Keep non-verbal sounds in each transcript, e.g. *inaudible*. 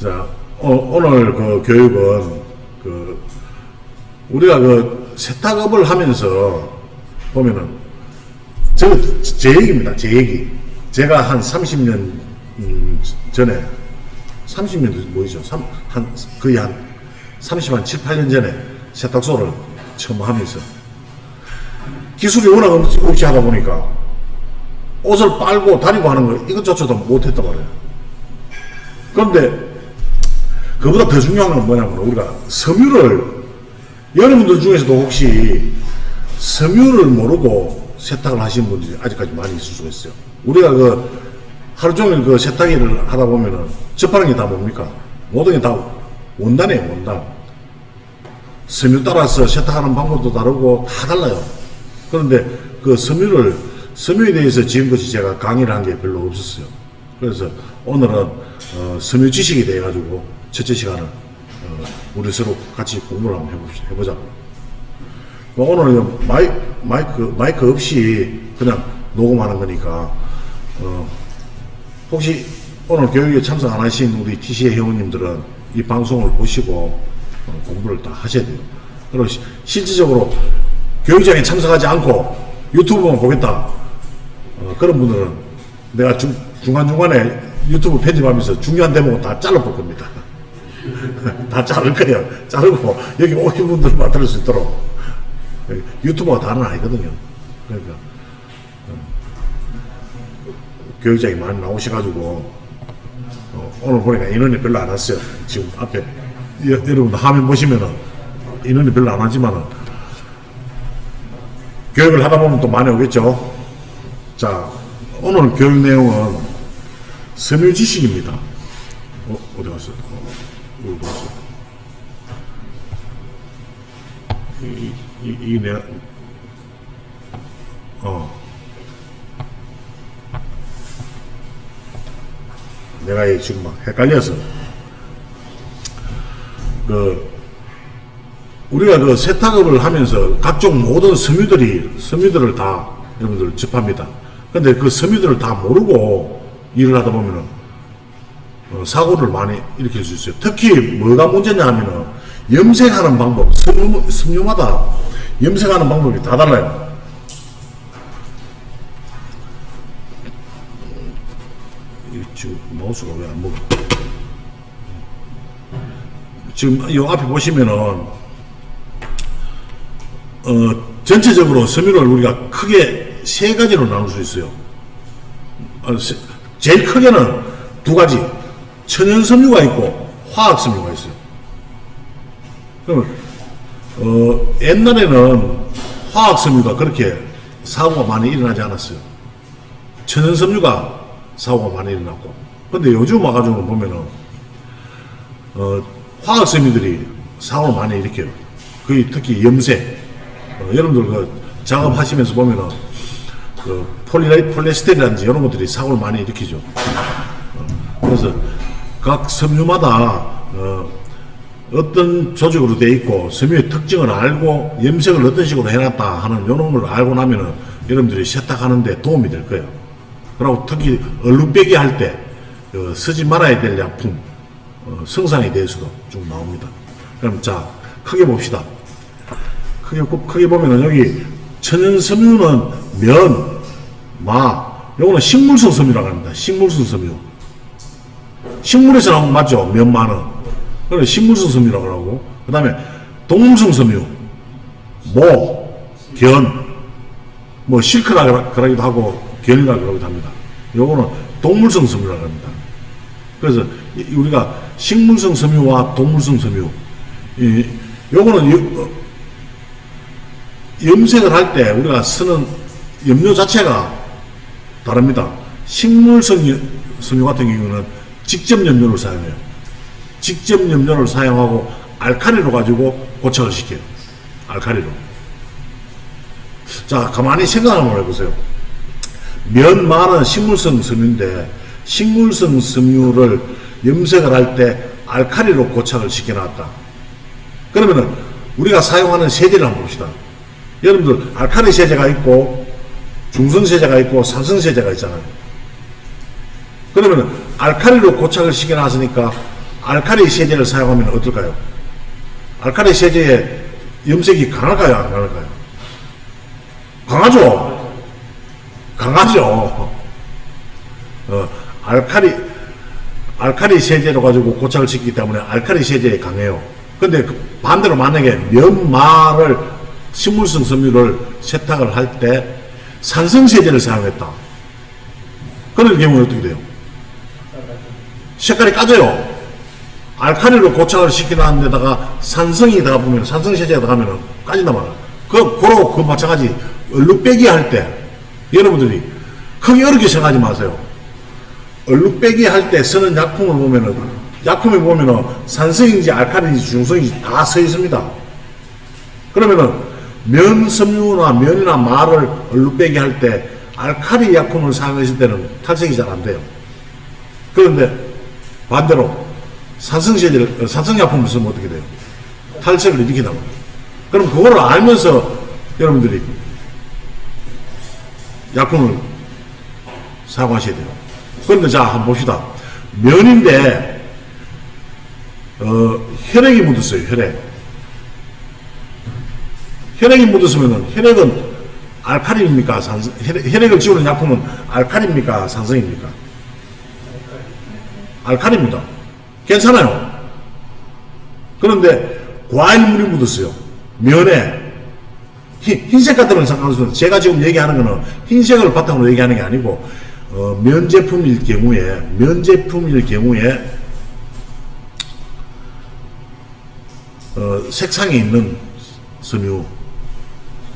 자, 어, 오늘 그 교육은 그 우리가 그 세탁업을 하면서 보면은 저 제 얘기입니다. 제 얘기. 제가 한 30년 음, 전에 30년 뭐이죠? 삼- 한 거의 한 30, 한 7, 8년 전에 세탁소를 처음 하면서 기술이 워낙 없- 없이 하다 보니까 옷을 빨고 다니고 하는 거 이것조차도 못했단 말이에요. 그런데 그보다 더 중요한 건 뭐냐면 우리가 섬유를 여러분들 중에서도 혹시 섬유를 모르고 세탁을 하시는 분들이 아직까지 많이 있을 수가 있어요. 우리가 그 하루 종일 그 세탁 일을 하다 보면은 접하는 게 다 뭡니까? 모든 게 다 원단이에요, 원단. 섬유 따라서 세탁하는 방법도 다르고 다 달라요. 그런데 그 섬유를, 섬유에 대해서 지금까지 제가 강의를 한 게 별로 없었어요. 그래서 오늘은 어, 섬유 지식에 대해 가지고 첫째 시간을 어, 우리 서로 같이 공부를 한번 해봅시다. 해보자고. 뭐 오늘은 마이, 마이크, 마이크 없이 그냥 녹음하는 거니까, 어, 혹시 오늘 교육에 참석 안 하신 우리 TC의 회원님들은 이 방송을 보시고 어, 공부를 다 하셔야 돼요. 그리고 시- 실질적으로 교육장에 참석하지 않고 유튜브만 보겠다. 어, 그런 분들은 내가 중, 중간중간에 유튜브 편집하면서 중요한 대목은 다 잘라볼 겁니다. *laughs* 다 자를 거예요. 자르고 여기 오신 분들만 들을 수 있도록. 유튜버가 다는 아니거든요. 그러니까 어, 교육장이 많이 나오셔가지고 어, 오늘 보니까 인원이 별로 안 왔어요. 지금 앞에 여, 여러분 화면 보시면은 인원이 별로 안 하지만은 교육을 하다 보면 또 많이 오겠죠. 자 오늘 교육 내용은 섬유 지식입니다. 어, 어디 갔어? 어, 어디 갔어? 이, 이, 이 내가 어 내가 이 지금 막 헷갈려서 그 우리가 그 세탁업을 하면서 각종 모든 섬유들이 섬유들을 다 여러분들 접합니다. 근데 그 섬유들을 다 모르고 일을 하다 보면은 어, 사고를 많이 일으킬 수 있어요. 특히 뭐가 문제냐 하면은 염색하는 방법, 섬유, 섬유마다 염색하는 방법이 다 달라요. 이 지금 마우스가 왜 안 먹어? 지금 이 앞에 보시면은 어, 전체적으로 섬유를 우리가 크게 세 가지로 나눌 수 있어요. 어, 세- 제일 크게는 두 가지. 천연 섬유가 있고 화학 섬유가 있어요. 그러면 어, 옛날에는 화학 섬유가 그렇게 사고가 많이 일어나지 않았어요. 천연 섬유가 사고가 많이 일어났고. 근데 요즘 와가지고 보면은 어, 화학 섬유들이 사고를 많이 일으켜요. 그 특히 염색. 어, 여러분들 그 작업하시면서 보면은 그 폴리, 폴리에스테르라든지 이런 것들이 사고를 많이 일으키죠. 어, 그래서 각 섬유마다 어, 어떤 조직으로 돼 있고 섬유의 특징을 알고 염색을 어떤 식으로 해놨다 하는 이런 걸 알고 나면은 여러분들이 세탁하는데 도움이 될 거예요. 그리고 특히 얼룩배기 할때 어, 쓰지 말아야 될 약품 어, 성상에 대해서도 좀 나옵니다. 그럼 자 크게 봅시다. 크게 꼭 크게 보면은 여기 천연 섬유는 면, 마, 요거는 식물성 섬유라고 합니다. 식물성 섬유. 식물에서 나온 거 맞죠? 면마는. 그래 식물성 섬유라고 하고 그 다음에 동물성 섬유 모, 견, 뭐 실크라 그러기도 하고 견이라 그러기도 합니다. 요거는 동물성 섬유라고 합니다. 그래서 이- 우리가 식물성 섬유와 동물성 섬유 이 요거는 여- 어, 염색을 할 때 우리가 쓰는 염료 자체가 다릅니다. 식물성 여- 섬유 같은 경우는 직접 염료를 사용해요. 직접 염료를 사용하고 알카리로 가지고 고착을 시켜요. 알카리로. 자, 가만히 생각 한번 해보세요. 면, 말은 식물성 섬유인데 식물성 섬유를 염색을 할 때 알카리로 고착을 시켜놨다. 그러면은 우리가 사용하는 세제를 한번 봅시다. 여러분들 알카리 세제가 있고 중성세제가 있고 산성세제가 있잖아요. 그러면 알칼리로 고착을 시켜놨으니까 알칼리 세제를 사용하면 어떨까요? 알칼리 세제의 염색이 강할까요? 안 강할까요? 강하죠. 강하죠. 어, 알칼리 알칼리 세제로 가지고 고착을 시키기 때문에 알칼리 세제에 강해요. 근데 그 반대로 만약에 면마를 식물성 섬유를 세탁을 할때 산성 세제를 사용했다. 그런 경우는 어떻게 돼요? 색깔이 까져요. 알칼리로 고착을 시키는 데다가 산성이 들어가보면, 산성 세제가 들어가면 까진단 말이야. 그, 고로 그 마찬가지 얼룩 빼기 할 때, 여러분들이 크게 어렵게 생각하지 마세요. 얼룩 빼기 할 때 쓰는 약품을 보면은, 약품에 보면은 산성인지 알칼리인지 중성인지 다 써 있습니다. 그러면은 면 섬유나 면이나 말을 얼룩 빼기 할 때 알칼리 약품을 사용했을 때는 탈색이 잘 안 돼요. 그런데 반대로 산성제를 어, 산성약품을 쓰면 어떻게 돼요? 탈색을 일으키다 니다 그럼 그거를 알면서 여러분들이 약품을 사용하셔야 돼요. 그런데 자 한번 봅시다. 면인데 어, 혈액이 묻었어요. 혈액. 혈액이 묻었으면 혈액은 알칼리입니까? 산성, 혈액, 혈액 을 지우는 약품은 알칼리입니까? 산성입니까? 알칼리입니다. 괜찮아요. 그런데 과일물이 묻었어요. 면에 흰, 흰색 같은 건 상관없어요. 제가 지금 얘기하는 거는 흰색을 바탕으로 얘기하는 게 아니고 어, 면 제품일 경우에 면 제품일 경우에 어, 색상이 있는 섬유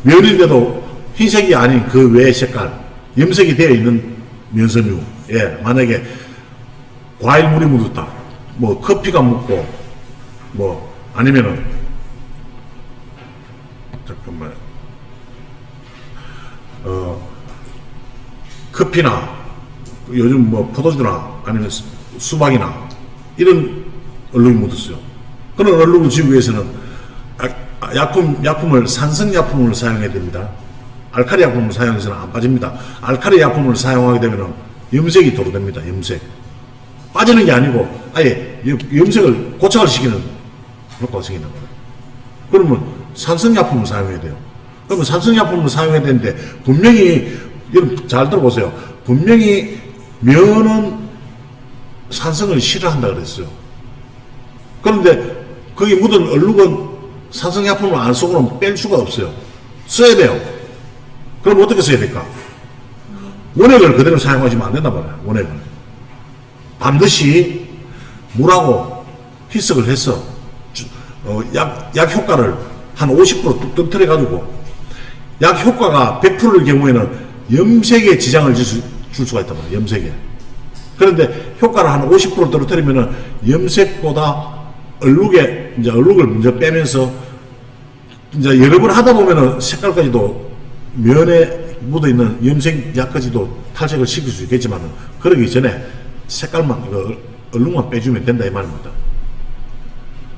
면인데도 흰색이 아닌 그 외의 색깔 염색이 되어 있는 면섬유 예 만약에 과일물이 묻었다. 뭐 커피가 묻고 뭐 아니면은 잠깐만. 어 커피나 요즘 뭐 포도주나 아니면 수- 수박이나 이런 얼룩이 묻었어요. 그런 얼룩을 지우기 위해서는 아- 약품 약품을 산성 약품을 사용해야 됩니다. 알칼리 약품을 사용해서는 안 빠집니다. 알칼리 약품을 사용하게 되면 염색이 도로됩니다. 염색. 빠지는 게 아니고 아예 염- 염색을 고착을 시키는 효과가 생긴단 말이에요. 그러면 산성약품을 사용해야 돼요. 그러면 산성약품을 사용해야 되는데 분명히 여러분 잘 들어보세요. 분명히 면은 산성을 싫어한다 그랬어요. 그런데 거기 묻은 얼룩은 산성약품을 안 쓰고는 뺄 수가 없어요. 써야 돼요. 그럼 어떻게 써야 될까? 원액을 그대로 사용하시면 안 된단 말이에요. 원액을. 반드시 물하고 희석을 해서 주- 어, 약, 약 효과를 한 50%뚝 떨어뜨려 가지고 약 효과가 100%일 경우에는 염색에 지장을 줄, 수, 줄 수가 있단 말이에요. 염색에. 그런데 효과를 한 50% 떨어뜨리면은 염색보다 얼룩에 이제 얼룩을 먼저 빼면서 이제 여러 번 하다 보면은 색깔까지도 면에 묻어 있는 염색 약까지도 탈색을 시킬 수 있겠지만은 그러기 전에 색깔만 그 얼룩만 빼주면 된다 이 말입니다.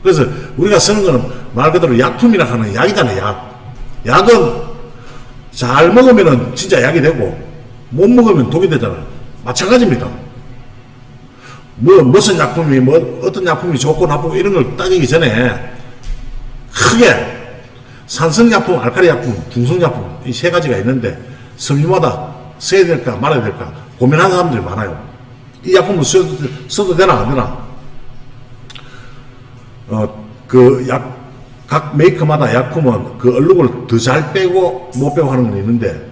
그래서 우리가 쓰는 거는 말 그대로 약품이라 하는 약이잖아요. 약. 약은 잘 먹으면은 진짜 약이 되고 못 먹으면 독이 되잖아요. 마찬가지입니다. 뭐 무슨 약품이 뭐 어떤 약품이 좋고 나쁘고 이런 걸 따지기 전에 크게 산성약품, 알칼리약품, 중성약품 이 세 가지가 있는데 섬유마다 써야 될까 말아야 될까 고민하는 사람들이 많아요. 이 약품을 써도, 써도 되나 안 되나? 어, 그 약, 각 메이커마다 약품은 그 얼룩을 더 잘 빼고 못 빼고 하는 건 있는데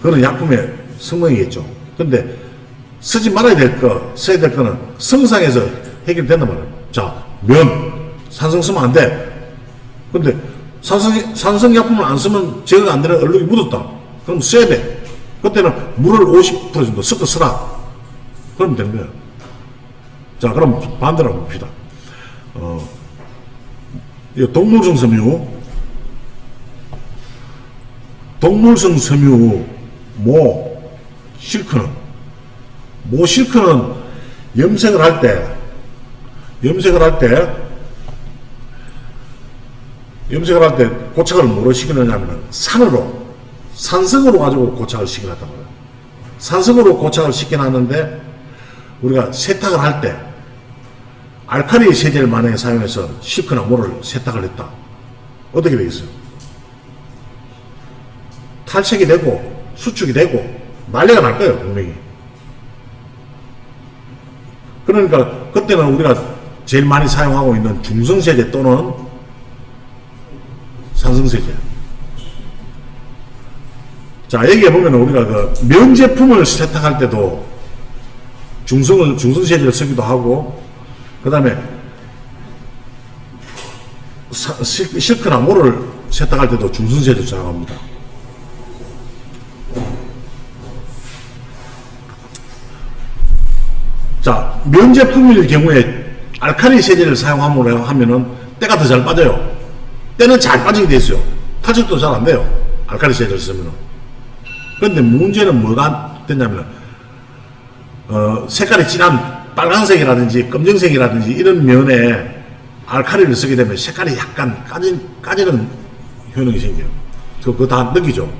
그거는 약품의 성능이겠죠. 근데 쓰지 말아야 될 거, 써야 될 거는 성상에서 해결된단 말이에요. 자, 면, 산성 쓰면 안 돼. 근데 산성, 산성 약품을 안 쓰면 제거가 안 되는 얼룩이 묻었다. 그럼 써야 돼. 그때는 물을 50% 정도 섞어 쓰라. 그러면 되는 거예요. 자, 그럼 반대로 봅시다. 어, 이 동물성 섬유, 동물성 섬유, 모, 실크는, 모 실크는 염색을 할 때, 염색을 할 때, 염색을 할 때 고착을 뭐로 시키느냐 하면 산으로, 산성으로 가지고 고착을 시켜놨단 말이에요. 산성으로 고착을 시켜놨는데 우리가 세탁을 할 때 알칼리 세제를 만약에 사용해서 실크나 모를 세탁을 했다. 어떻게 되겠어요? 탈색이 되고 수축이 되고 난리가 날 거예요 분명히. 그러니까 그때는 우리가 제일 많이 사용하고 있는 중성세제 또는 산성세제. 자, 여기에 보면 우리가 그 면 제품을 세탁할 때도 중성을, 중성세제를 쓰기도 하고, 그 다음에 실크나 모를 세탁할 때도 중성세제를 사용합니다. 자, 면 제품일 경우에 알칼리 세제를 사용함으로 하면은 때가 더 잘 빠져요. 때는 잘 빠지게 돼 있어요. 탈색도 잘 안 돼요. 알칼리 세제를 쓰면은. 그런데 문제는 뭐가 됐냐면, 어, 색깔이 진한 빨간색이라든지 검정색이라든지 이런 면에 알칼리를 쓰게 되면 색깔이 약간 까진, 까지는 효능이 생겨요. 그, 그거 다 느끼죠?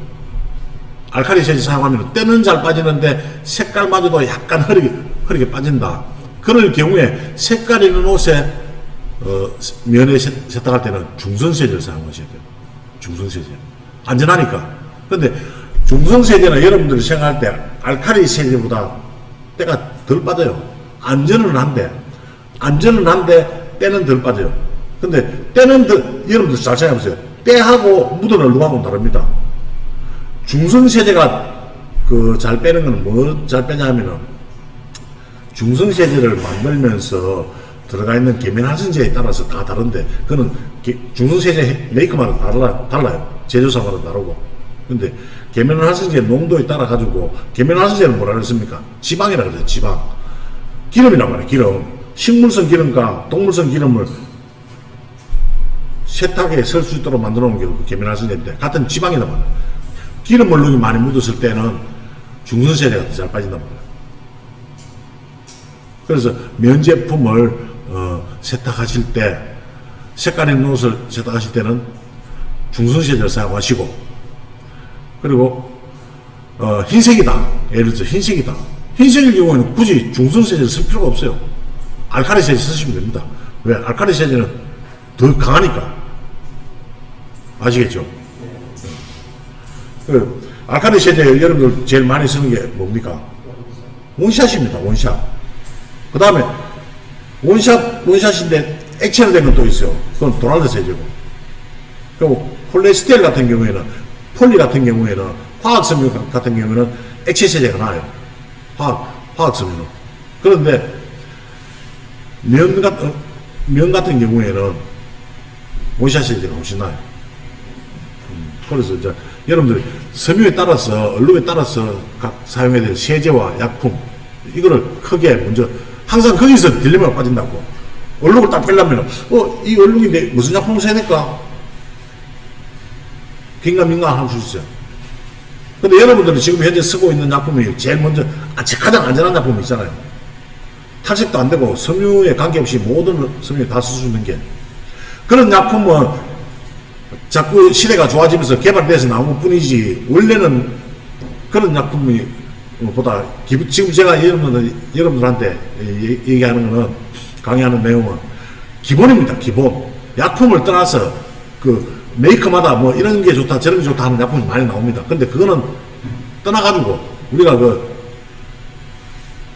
알칼리 세제 사용하면 때는 잘 빠지는데 색깔마저도 약간 흐리게, 흐리게 빠진다. 그럴 경우에 색깔 있는 옷에 어, 면에 세- 세탁할 때는 중성 세제를 사용하셔야 돼요. 중성 세제. 안전하니까. 근데 중성 세제는 여러분들이 생각할 때 알칼리 세제보다 때가 덜 빠져요. 안전은 한데, 안전은 한데 때는 덜 빠져요. 근데 때는 더, 여러분들 잘 생각해보세요. 때하고 묻어는 루하고는 다릅니다. 중성 세제가 그 잘 빼는 건뭐잘 빼냐 하면은 중성세제를 만들면서 들어가 있는 계면활성제에 따라서 다 다른데 그거는 게- 중성세제 메이커마다 달라, 달라요. 제조사마다 다르고. 근데 계면활성제 농도에 따라 가지고 계면활성제는 뭐라 그랬습니까? 지방이라 그래요. 지방. 기름이란 말이에요. 기름. 식물성 기름과 동물성 기름을 세탁에 쓸수 있도록 만들어 놓은 게 계면활성제인데 같은 지방이란 말이에요. 기름을 너무 많이 묻었을 때는 중성세제가 더 잘 빠진단 말이에요. 그래서 면 제품을 어, 세탁하실 때 색깔 있는 옷을 세탁하실 때는 중성세제를 사용하시고 그리고 어, 흰색이다. 예를 들어 흰색이다. 흰색일 경우에는 굳이 중성세제를 쓸 필요가 없어요. 알칼리 세제 쓰시면 됩니다. 왜? 알칼리 세제는 더 강하니까. 아시겠죠? 그 알칼리 세제 여러분들 제일 많이 쓰는 게 뭡니까? 원샷입니다 원샷 그 다음에 원샷, 원샷인데 액체로 된건또 있어요. 그건 도날드 세제고. 그리고 폴리에스테르 같은 경우에는, 폴리 같은 경우에는, 화학섬유 같은 경우에는 액체 세제가 나아요. 화학, 화학섬유는. 그런데, 면, 같, 어, 면 같은 경우에는 원샷 세제가 훨씬 나아요. 음, 그래서 이제 여러분들이 섬유에 따라서, 얼룩에 따라서 각 사용해야 될 세제와 약품, 이거를 크게 먼저 항상 거기서 딜레마가 빠진다고. 얼룩을 딱 빼려면, 어, 이 얼룩인데 무슨 약품을 써야 될까? 긴가민가 할 수 있어요. 근데 여러분들이 지금 현재 쓰고 있는 약품이 제일 먼저, 아, 제 가장 안전한 약품이 있잖아요. 탈색도 안 되고, 섬유에 관계없이 모든 섬유에 다쓸 수 있는 게. 그런 약품은 자꾸 시대가 좋아지면서 개발돼서 나온 것 뿐이지, 원래는 그런 약품이 보다 지금 제가 여러분들, 여러분들한테 얘- 얘기하는 거는 강의하는 내용은 기본입니다. 기본 약품을 떠나서 그 메이커마다 뭐 이런 게 좋다 저런 게 좋다 하는 약품이 많이 나옵니다. 근데 그거는 떠나가지고 우리가 그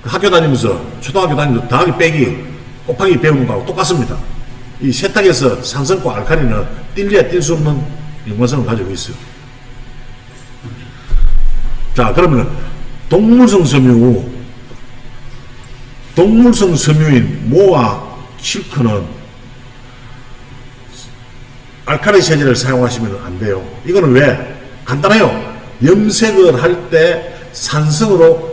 학교 다니면서 초등학교 다니면서 더하기 빼기 곱하기 배우는 거하고 똑같습니다. 이 세탁에서 산성과 알칼리는 뛸래야 뛸 수 없는 연관성을 가지고 있어요. 자 그러면 동물성 섬유 동물성 섬유인 모와 실크는 알칼리 세제를 사용하시면 안 돼요. 이거는 왜? 간단해요. 염색을 할 때 산성으로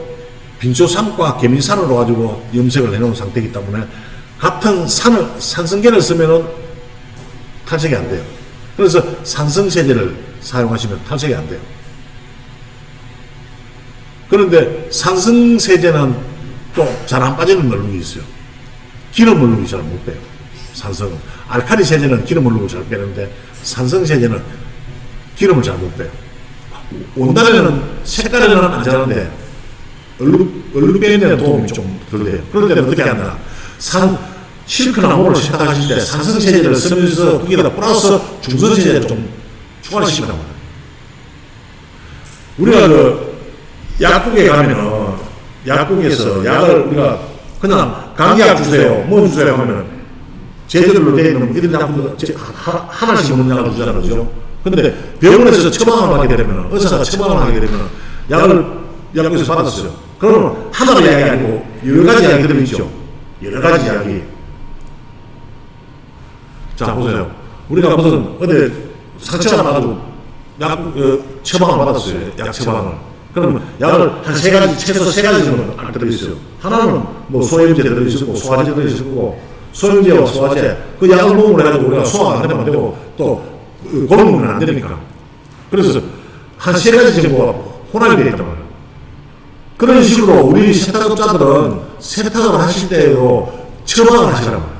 빈소산과 개미산으로 가지고 염색을 해놓은 상태이기 때문에 같은 산을 산성계를 쓰면은 탈색이 안 돼요. 그래서 산성 세제를 사용하시면 탈색이 안 돼요. 그런데 산성 세제는 또잘안 빠지는 얼룩이 있어요. 기름 얼룩이 잘 못 빼요. 산성은. 알칼리 세제는 기름 얼룩을 잘 빼는데 산성 세제는 기름을 잘 못 빼요. 원단에는 색깔에는 안 자는데 얼룩, 얼룩배에는 도움이 좀덜 돼요. 때는 어떻게 한다? 산, 실크나 모를 세탁하실 때 산성 세제를 쓰면서 거기다 플러스 중성 세제를 좀 추가를 시키란 말이에요. 우리가 그 약국에 가면 약국에서 약을 우리가 그냥 감기약 주세요, 뭐 주세요 하면 제대로 돼 있는 이런 하- 하나씩 먹는 약을 주잖아요, 그죠? 근데 병원에서 처방을 하게 되면 의사가 처방을 하게 되면 약을 약국에서 받았어요. 그러면 하나의 약이 아니고 여러 가지 약이 들어있죠. 여러 가지 약이. 자 보세요. 우리가 무슨 어디 상처가 나가지고 약 어, 처방을 받았어요. 약 처방을. 그러면 약을 한 세 가지 최소 세 가지 정도는 안 들어있어요. 하나는 뭐 소염제 들어있고 소화제 들어있고 소염제와 소화제 그 약을 먹으면 해가지고 우리가 소화가 안 되면 안 되고 또 먹으면 안 되니까. 그래서 한 세 가지 정도가 혼합이 되어 있단 말이에요. 그런 식으로 우리 세탁업자들은 세탁을 하실 때도 처방을 하시란 말이에요.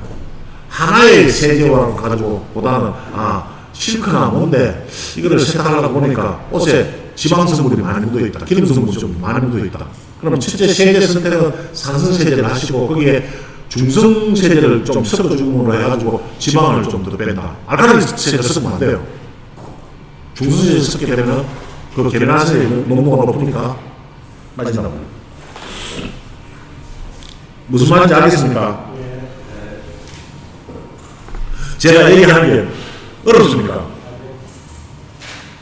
하나의 세제와 가지고 보다는 아 실크나 뭔데 이거를 세탁하려고 보니까 옷에 지방 성분이 많이 묻어 있다. 기름 성분이 좀 많이 묻어 있다. 그러면 첫째 세제 선택은 산성 세제를 하시고 거기에 중성 세제를 좀 섞어줌으로 해가지고 지방을 좀 더 뺀다. 알칼리 세제를 섞으면 안 돼요. 중성 세제 섞게 되면 그 계란화세 농도가 높으니까 맞진다고. 무슨 말인지 알겠습니까? 제가 얘기하는 게 어렵습니까?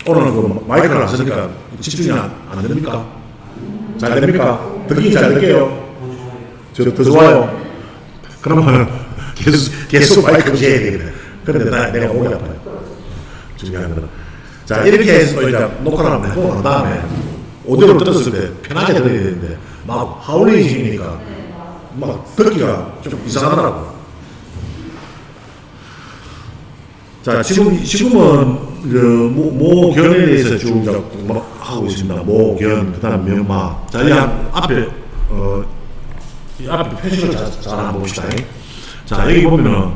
오늘은 그 마이크를 안 쓰니까 집중이 안, 안 됩니까? 잘 됩니까? 듣기 잘 될게요. 저 더 좋아요. 그러면 *laughs* 계속, 계속 마이크를 해야 되겠네. 그런데 나, 내가 목이 아파요. 중요한 거는. 자, 이렇게 해서 이제 녹화를 한번 해보고 난 다음에 오디오를 들었을 때 편하게 들어야 되는데 막 하울링이니까 막 듣기가 좀 이상하더라고. 자, 지금, 지금은, 그, 모, 모 견에 대해서 쭉 하고 있습니다. 모 견, 그 다음 명마. 자, 이 앞- 앞에, 어, 이 앞에 표시를 잘, 잘 한번 봅시다. 자, 여기 보면은,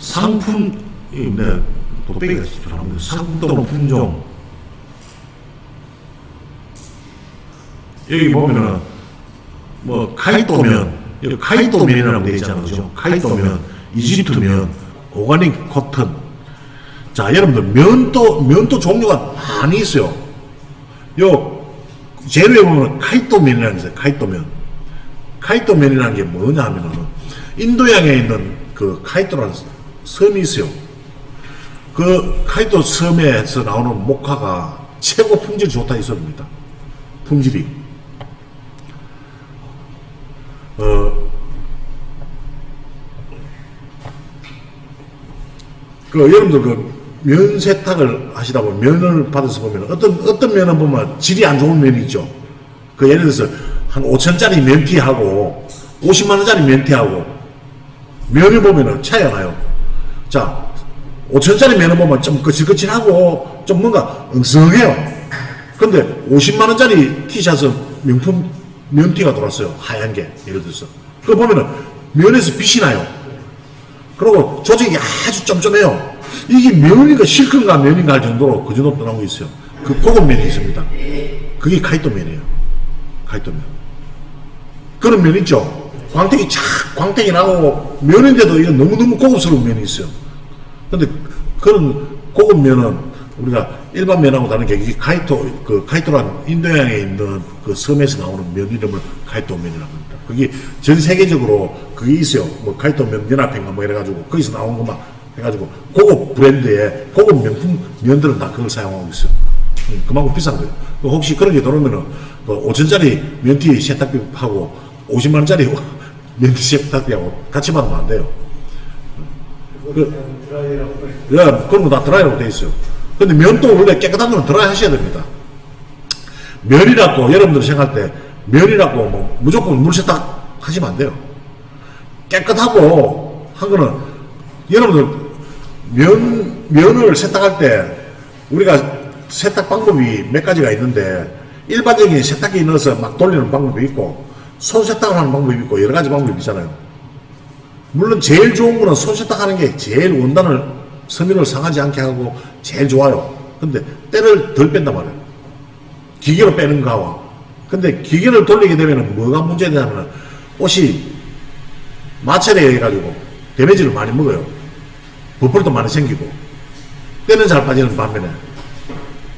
상품, 이, 네, 도배기가. 상품 또는 품종. 여기 보면은, 뭐, 카이토면, 여기 카이토면이라고 되어 있잖아요. 그죠? 카이토면. 이집트 면, 오가닉 코튼. 자, 여러분들, 면도, 면도 종류가 많이 있어요. 요, 재료에 보면 카이토 면이라는 게 있어요. 카이토 면. 카이토 면이라는 게 뭐냐 하면은, 인도양에 있는 그 카이토라는 섬이 있어요. 그 카이토 섬에서 나오는 목화가 최고 품질 좋다 이 소리입니다. 품질이. 어, 그 여러분들 그 면 세탁을 하시다 보면 면을 받아서 보면 어떤 어떤 면은 보면 질이 안 좋은 면이 있죠. 그 예를 들어서 한 5천짜리 면티하고 50만 원짜리 면티하고 면을 보면은 차이가 나요. 자, 5천짜리 면을 보면 좀 거칠거칠하고 좀 뭔가 엉성해요. 근데 50만 원짜리 티샷은 명품 면티가 들어왔어요. 하얀 게 예를 들어서. 그거 보면은 면에서 빛이 나요. 그리고 조직이 아주 쫌쫌해요. 이게 면인가 실크인가 면인가 할 정도로 그 정도 나오고 있어요. 그 고급 면이 있습니다. 그게 카이토 면이에요. 카이토 면. 그런 면 있죠. 광택이 착 광택이 나고 면인데도 이건 너무너무 고급스러운 면이 있어요. 근데 그런 고급 면은 우리가 일반 면하고 다른 게 이게 카이토 그 카이토란 인도양에 있는 그 섬에서 나오는 면 이름을 카이토 면이라고 합니다. 그게 전 세계적으로 그게 있어요. 뭐 카이토 면 연합회인가 뭐 이래가지고 거기서 나온 것만 해가지고 고급 브랜드의 고급 명품 면들은 다 그걸 사용하고 있어요. 음, 그만큼 비싼 거예요. 그 혹시 그런 게 들어오면은 그 5천짜리 면티 세탁비하고 50만 원짜리 *laughs* 면티 세탁비하고 같이 받으면 안 돼요. 그, 야, 그런 거 다 드라이라고 돼 있어요. 근데 면도 원래 깨끗한 거는 드라이 하셔야 됩니다. 면이라고 여러분들이 생각할 때 면이라고 뭐 무조건 물 세탁 하시면 안 돼요. 깨끗하고 한 거는 여러분들 면, 면을 세탁할 때 우리가 세탁 방법이 몇 가지가 있는데 일반적인 세탁기에 넣어서 막 돌리는 방법이 있고 손 세탁을 하는 방법이 있고 여러 가지 방법이 있잖아요. 물론 제일 좋은 거는 손 세탁하는 게 제일 원단을 섬유를 상하지 않게 하고 제일 좋아요. 근데 때를 덜 뺀단 말이에요. 기계로 빼는 거와. 근데 기계를 돌리게 되면 뭐가 문제냐면 옷이 마찰에 해가지고 데미지를 많이 먹어요. 버플도 많이 생기고 때는 잘 빠지는 반면에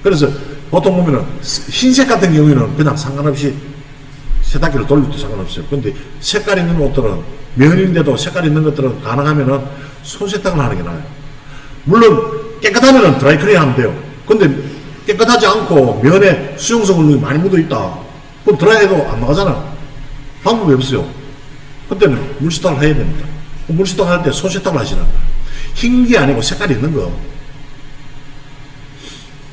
그래서 보통 보면은 흰색 같은 경우에는 그냥 상관없이 세탁기를 돌려도 상관없어요. 근데 색깔 있는 옷들은 면인데도 색깔 있는 것들은 가능하면은 손 세탁을 하는 게 나아요. 물론 깨끗하면은 드라이클링 하면 돼요. 근데 깨끗하지 않고 면에 수용성을 많이 묻어 있다. 그럼 드라이해도 안 나가잖아. 방법이 없어요. 그때는 물세탁을 해야 됩니다. 물세탁 할때 손 세탁을 하시는 거예요. 흰 게 아니고 색깔이 있는 거.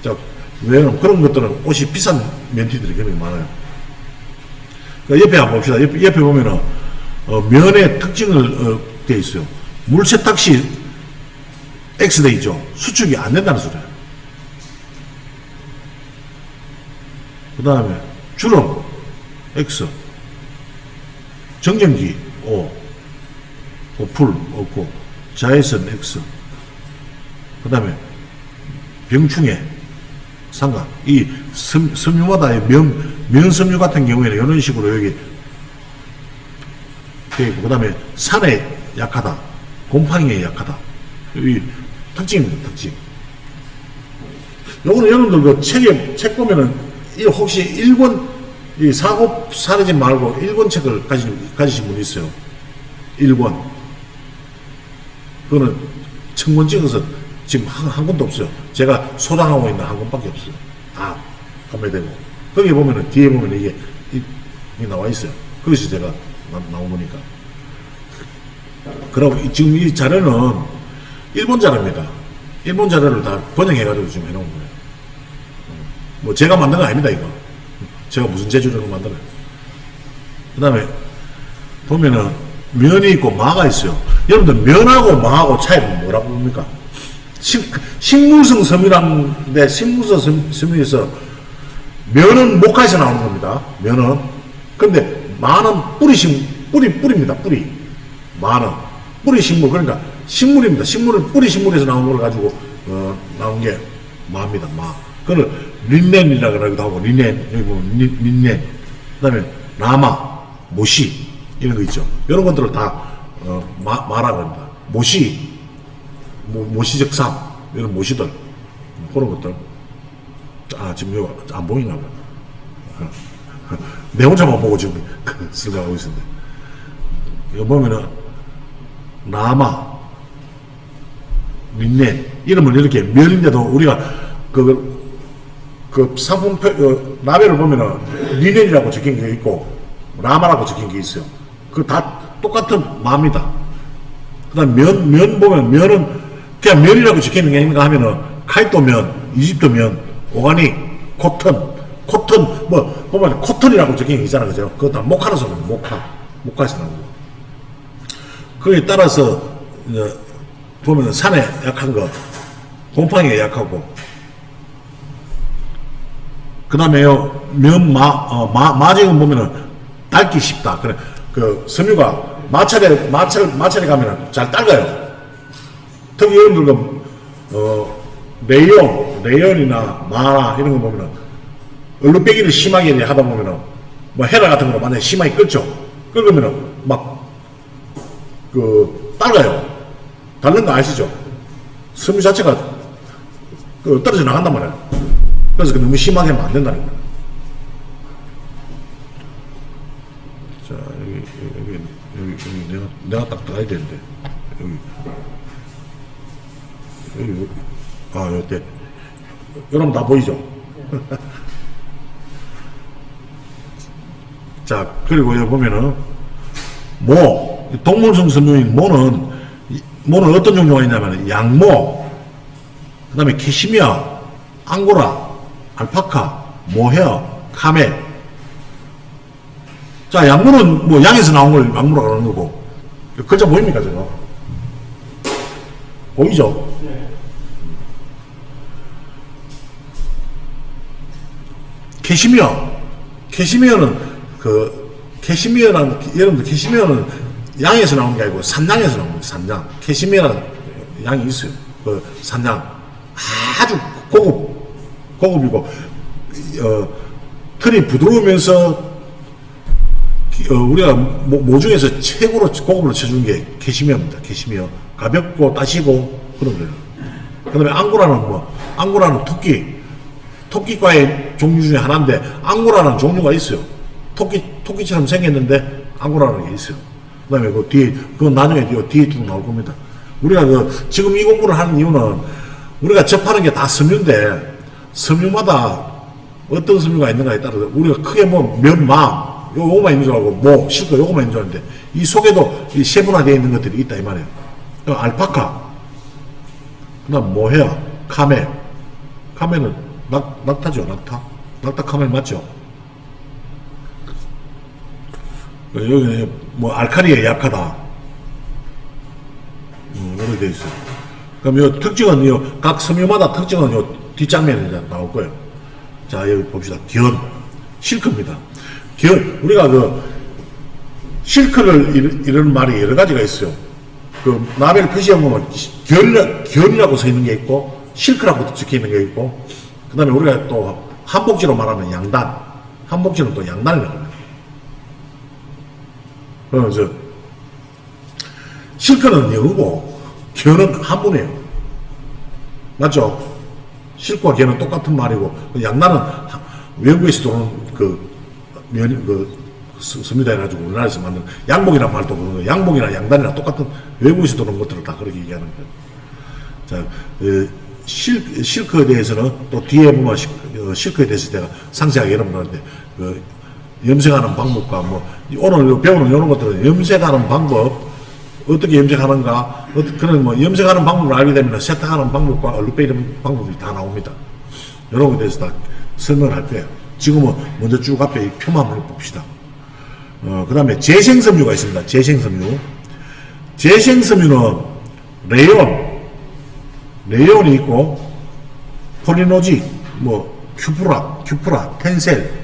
자, 왜냐면 그런 것들은 옷이 비싼 면티들이 굉장히 많아요. 그 옆에 한번 봅시다. 옆에, 옆에 보면은, 어, 면의 특징을, 어, 돼 있어요. 물세탁 시 X돼 있죠. 수축이 안 된다는 소리예요. 그 다음에 주름 X. 정전기 O. 오풀 없고. 자외선 X. 그 다음에 병충해 삼각. 이 섬, 섬유마다의 면, 면섬유 같은 경우에는 이런 식으로 여기 되어 있고 그 다음에 산에 약하다. 곰팡이에 약하다. 이 특징입니다 특징 요거는 여러분들 그 책에 책 보면은 이 혹시 일본 이 사고 사려지 말고 일본 책을 가지 가지신 분 있어요. 일본. 그거는 청권 찍어서 지금 한, 한 권도 없어요. 제가 소장하고 있는 한 권밖에 없어요. 다 판매되고. 거기 보면은 뒤에 보면 이게 이, 이 나와 있어요. 거기서 제가 나, 나온 거니까. 이- 지금 이 자료는 일본 자료입니다. 일본 자료를 다 번역해가지고 지금 해놓은 거예요. 뭐 제가 만든 거 아닙니다 이거. 제가 무슨 재주로 만들어요. 그 다음에 보면은 면이 있고 마가 있어요. 여러분들 면하고 마하고 차이는 뭐라고 봅니까? 식, 식물성 섬유란데 식물성 섬- 섬유에서 면은 목화에서 나오는 겁니다. 면은. 근데 마는 뿌리식 뿌리 뿌리입니다 뿌리. 마는. 뿌리 식물 그러니까 식물입니다. 식물은 뿌리 식물에서 나온 걸 가지고 어, 나온 게 마입니다. 마. 그걸 린넨이라 그러기도 하고 린넨 여기 보면 린- 린넨. 그다음에 라마 모시 이런 거 있죠. 이런 것들을 다 어, 마, 마라고 합니다. 모시 모, 모시적삼 이런 모시들. 그런 것들. 아 지금 이거 안 보이나 봐. *laughs* 내 혼자만 보고 지금 *laughs* 그 생각하고 있었는데 이거 보면은 라마 린넨 이름을 이렇게 면인데도 우리가 그, 그 상품표 어, 라벨을 보면은 린넨이라고 적힌 게 있고 라마라고 적힌 게 있어요. 그 다 똑같은 마입니다. 그다음 면, 면 보면 면은 그냥 면이라고 적혀 있는 게 아닌가 하면은 카이토 면, 이집트 면, 오가닉, 코튼, 코튼 뭐 보면 코튼이라고 적힌 게 있잖아 그죠? 그거 다 모카라서 그래요. 모카, 거. 그에 따라서 이제 보면 산에 약한 거, 곰팡이에 약하고, 그 다음에요, 면, 마, 어, 마, 마쟁은 보면은 닳기 쉽다. 그래, 그, 섬유가 마찰에, 마찰, 마찰에 가면은 잘 닳아요. 특히 여러분들 그, 어, 레이온, 레이온이나 마나 이런 거 보면은 얼룩 빼기를 심하게 하다 보면은 뭐 헤라 같은 거 만약에 심하게 끓죠. 끓으면은 막, 그, 닳아요. 닳는 거 아시죠? 섬유 자체가 그 떨어져 나간단 말이에요. 그래서 그 너무 심하게 하면 안 된다는 거예요. 자, 여기, 여기, 여기, 여기 내가, 내가 딱 들어야 되는데. 여기. 여기, 여기. 아, 여기. 여러분 다 보이죠? *laughs* 자, 그리고 여기 보면은, 모, 동물성 섬유인 모는, 이- 모는 어떤 종류가 있냐면, 양모, 그 다음에 캐시미어, 앙고라, 알파카, 모헤어, 카멜. 자, 양모는 뭐 양에서 나온 걸 양모라 그러는 거고. 글자 보입니까, 저거? 보이죠? 캐시미어. 캐시미어는 그, 캐시미어란, 여러분들 캐시미어는 양에서 나온 게 아니고 산양에서 나온 거예요, 산양. 캐시미어라는 양이 있어요. 그 산양. 아주 고급 고급이고 어, 털이 부드러우면서 어, 우리가 모, 모 중에서 최고로 고급으로 쳐주는 게 캐시미어입니다. 캐시미어 가볍고 따시고 그런 거예요. 그 다음에 앙고라는 뭐 앙고라는 토끼 토끼과의 종류 중에 하나인데 앙고라는 종류가 있어요. 토끼 토끼처럼 생겼는데 앙고라는 게 있어요. 그다음에 그 뒤에 그 나중에 요 뒤에 쭉 나올 겁니다. 우리가 그 지금 이 공부를 하는 이유는 우리가 접하는 게 다 섬유인데 섬유마다 어떤 섬유가 있는가에 따라서 우리가 크게 뭐 면마 요 요거만 있는 줄 알고 뭐 실컷 요거만 있는 줄 알았는데 이 속에도 이 세분화되어 있는 것들이 있다 이 말이에요. 그 알파카 그다음 모헤어 카멜 카멜은 낙, 낙타죠 낙타 낙타 카멜 맞죠? 여기 뭐 알카리에 약하다 음, 이렇게 돼 있어요. 그럼 요 특징은 요 각 섬유마다 특징은 요 뒷장면에 나올 거예요. 자 여기 봅시다. 견 실크입니다. 견 우리가 그 실크를 이런 말이 여러 가지가 있어요. 그 라벨 표시해 보면 견 견이라고 써 있는 게 있고 실크라고 적혀 있는 게 있고 그다음에 우리가 또 한복지로 말하는 양단 한복지는 또 양단이라고 합니다. 그래서 실크는 영어고 견은 한문이에요. 맞죠? 실과 견은 똑같은 말이고 그 하- 외국에서 들어온 그 면, 그 스- 습니다 해가지고 우리나라에서 만든 양복이란 말도 그런 거예요. 양복이나 양단이나 똑같은 외국에서 들어온 것들을 다 그렇게 얘기하는 거예요. 자, 그 실, 실크에 대해서는 또 뒤에 보면 실, 어, 실크에 대해서 제가 상세하게 여러분들한테 그 염색하는 방법과 뭐 오늘 배우는 이런 것들은 염색하는 방법 어떻게 염색하는가 그런 뭐 염색하는 방법을 알게 되면 세탁하는 방법과 얼룩 빼는 방법이 다 나옵니다. 이런 것에 대해서 다 설명을 할 거예요. 지금은 먼저 쭉 앞에 이 표만 한번 봅시다. 어, 그 다음에 재생섬유가 있습니다. 재생섬유. 재생섬유는 레온, 레온이 있고, 폴리노직, 뭐, 큐프라, 큐프라, 텐셀,